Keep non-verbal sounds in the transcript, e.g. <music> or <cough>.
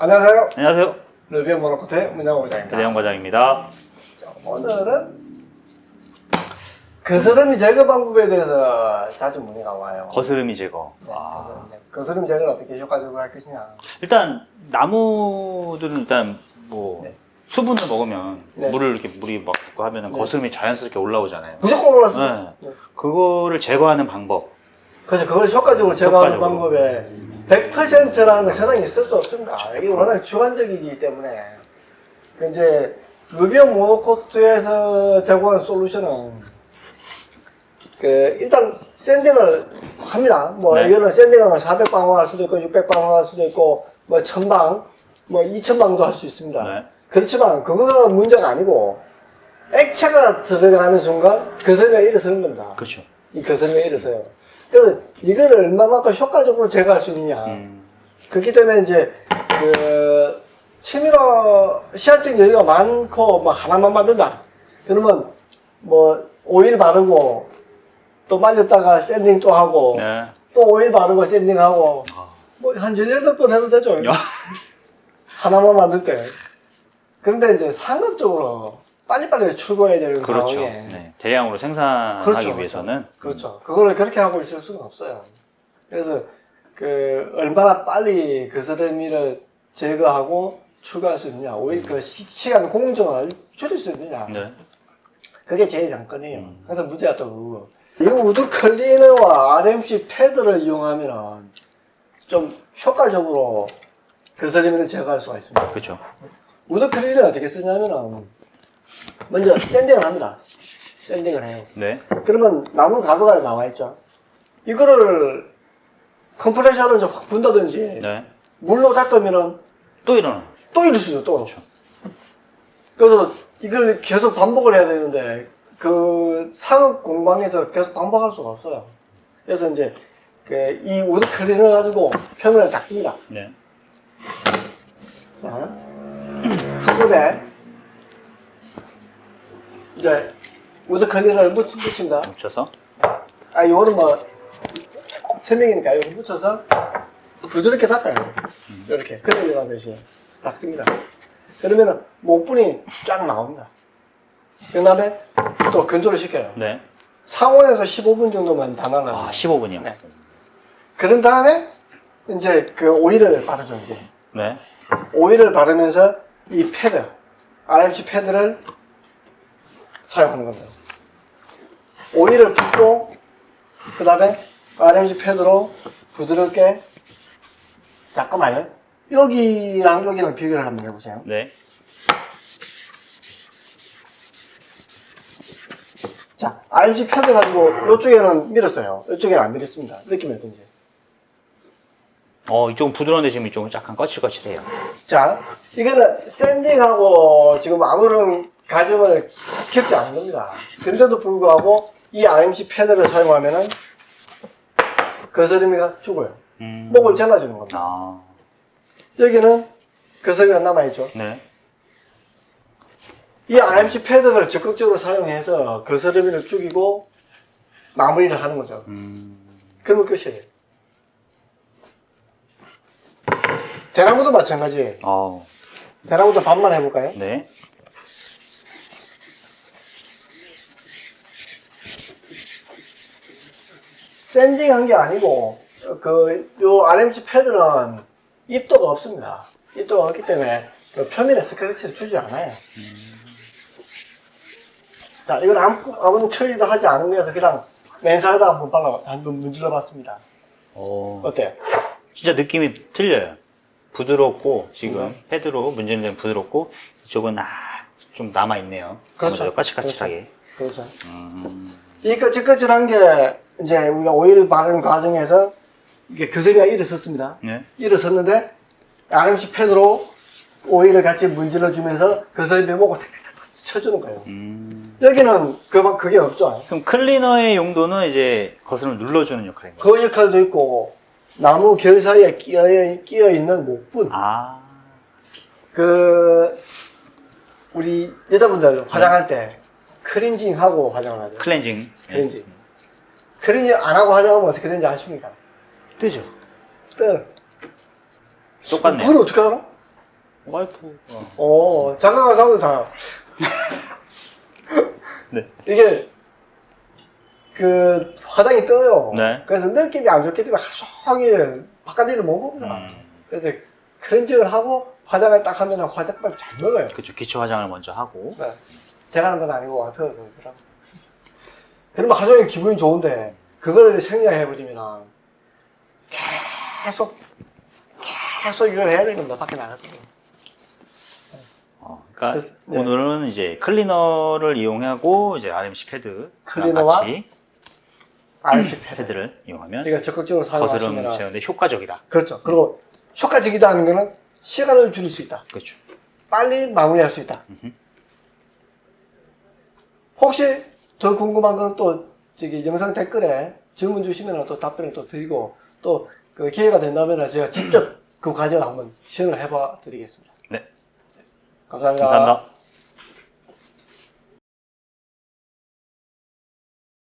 안녕하세요. 안녕하세요. 르비언 모노코트의 문양호 부장입니다. 대대영 과장입니다. 자, 오늘은 거스름이 제거 방법에 대해서 자주 문의가 와요. 거스름이 제거. 네, 아, 거스름, 거스름 제거를 어떻게 효과적으로 할 것이냐. 일단 나무들은 일단 뭐 네. 수분을 먹으면 네. 물을 이렇게 물이 막 하면은 네. 거스름이 자연스럽게 올라오잖아요. 무조건 올랐어요. 네. 그거를 제거하는 방법. 그래서 그걸 효과적으로 제거하는 효과적으로. 방법에 100%라는 건 세상에 있을 수 없습니다. 이게 워낙 주관적이기 때문에. 그 이제 루비언 모노코트에서 제공한 솔루션은 그 일단 샌딩을 합니다. 뭐 네. 이거는 샌딩을 400방울 할 수도 있고 600방울 할 수도 있고 뭐 1000방, 뭐 2000방도 할 수 있습니다. 네. 그렇지만 그거가 문제가 아니고 액체가 들어가는 순간 거슬리가 일어서는 겁니다. 그렇죠. 이 거슬리가 일어서요. 그래서 이거를 얼마만큼 효과적으로 제거할 수 있느냐. 음, 그렇기 때문에 이제 그 치밀어 시한적 여유가 많고 뭐 하나만 만든다. 그러면 뭐 오일 바르고 또 말렸다가 샌딩 또 하고 네. 또 오일 바르고 샌딩하고 아, 뭐한 18번 해도 되죠. 야. 하나만 만들 때. 그런데 이제 상업적으로 빨리빨리 출고해야 되는 그렇죠. 상황에 네. 대량으로 생산하기 그렇죠, 위해서는 그렇죠. 그거를 그렇게 하고 있을 수는 없어요. 그래서 그 얼마나 빨리 그 서름이를 제거하고 출고할 수 있느냐, 오히려 그 시, 시간 공정을 줄일 수 있느냐, 네. 그게 제일 관건이에요. 음. 그래서 문제가 또 그거. 이 우드 클리너와 RMC 패드를 이용하면 좀 효과적으로 그 서름이를 제거할 수가 있습니다. 그렇죠. 우드 클리너는 어떻게 쓰냐면은 먼저 샌딩을 합니다. 샌딩을 해요. 네. 그러면 나무 가루가 나와 있죠. 이거를 컴프레셔로 이제 확 분다든지 네. 물로 닦으면은 또 일어나. 또 이럴 수 있어 또. 그래서 이걸 계속 반복을 해야 되는데 그 상업 공방에서 계속 반복할 수가 없어요. 그래서 이제 그 이 우드 클리너 가지고 표면을 닦습니다. 네. 자, <clears throat> 한 번에 이제 우드 클리너를 묻, 묻힌다. 묻혀서. 아, 이거는 뭐, 설명이니까 이거 묻혀서 부드럽게 닦아요. 이렇게. 그늘려 가듯이 닦습니다. 그러면은 목분이 쫙 나옵니다. 그 다음에 또 건조를 시켜요. 네. 상온에서 15분 정도만 담아놔요. 아, 15분이요. 네. 그런 다음에 이제 그 오일을 바르죠, 이제. 네. 오일을 바르면서 이 패드, RMC 패드를 사용하는 겁니다. 오일을 붓고, 그 다음에 RMC 패드로 부드럽게, 잠깐만요. 여기랑 여기랑 비교를 한번 해보세요. 네. 자, RMC 패드 가지고 이쪽에는 밀었어요. 이쪽에는 안 밀었습니다. 느낌이 어떤지. 어, 이쪽은 부드러운데 지금 이쪽은 약간 거칠거칠해요. 자, 이거는 샌딩하고 지금 아무런 가점을 겪지 않는 겁니다. 근데도 불구하고 이 RMC 패드를 사용하면은 거스름이가 죽어요. 음. 목을 잘라주는 겁니다. 아, 여기는 거스름이가 남아있죠. 네. 이 RMC 패드를 적극적으로 사용해서 거스름이를 죽이고 마무리를 하는 거죠. 음. 그러면 끝이에요. 대나무도 마찬가지예요. 어, 대나무도 반만 해볼까요? 네. 샌딩 한 게 아니고 그 요 RMC 패드는 입도가 없습니다. 입도가 없기 때문에 그 표면에 스크래치를 주지 않아요. 자, 이건 아무, 아무 처리도 하지 않은 거여서 그냥 맨살에다 한번 발라, 한번 문질러 봤습니다. 어, 어때요? 진짜 느낌이 틀려요. 부드럽고, 지금 네. 패드로 문지는 데는 부드럽고, 이쪽은 아, 좀 남아 있네요. 그렇죠. 아무래도 까칠까칠하게. 그렇죠. 음, 이 거칠거칠한 게 이제 우리가 오일 바르는 과정에서 이게 그새가 일어섰습니다. 네. 일어섰는데 RMC 패드로 오일을 같이 문질러 주면서 그새의 목을 탁탁탁 쳐주는 거예요. 음. 여기는 그, 그게 없죠. 그럼 클리너의 용도는 이제 거스름을 눌러주는 역할인가요? 그 역할도 있고, 나무 결 사이에 끼어, 끼어 있는 목분. 아, 그, 우리 여자분들 화장할 때 크린징 하고 화장을 하죠. 클렌징. 클렌징. 크린징 안 하고 화장하면 어떻게 되는지 아십니까? 뜨죠. 떠. 똑같네요. 그걸 어떻게 알아? 와이프. 어. 어, 잠깐 가서 다. <laughs> 네. 이게, 그, 화장이 떠요. 네. 그래서 느낌이 안 좋기 때문에 하루 종일 바깥 일을 못 봅니다. 음, 그래서 클렌징을 하고 화장을 딱 하면 화장밥 잘 먹어요. 그렇죠. 기초 화장을 먼저 하고. 네. 제가 하는 건 아니고 와이프가 그러더라고. 그러면 하루 종일 기분이 좋은데, 그걸 생략해버리면 계속, 계속 이걸 해야 되는 겁니다. 밖에 나가서. 어, 그러니까 그래서, 네. 오늘은 이제 클리너를 이용하고 이제 RMC 패드 클리너와 같이 RC <clears throat> 패드. 패드 를 이용하면 이거 적극적으로 거스름 사용하시면 제어인데 효과적이다. 그렇죠. 그리고 효과적이다는 거는 시간을 줄일 수 있다. 그렇죠. 빨리 마무리할 수 있다. 음흠. 혹시 더 궁금한 건 또 저기 영상 댓글에 질문 주시면 또 답변을 또 드리고 또 그 기회가 된다면 제가 직접 그 과정 한번 시연을 해봐 드리겠습니다. 네. 감사합니다. 감사합니다.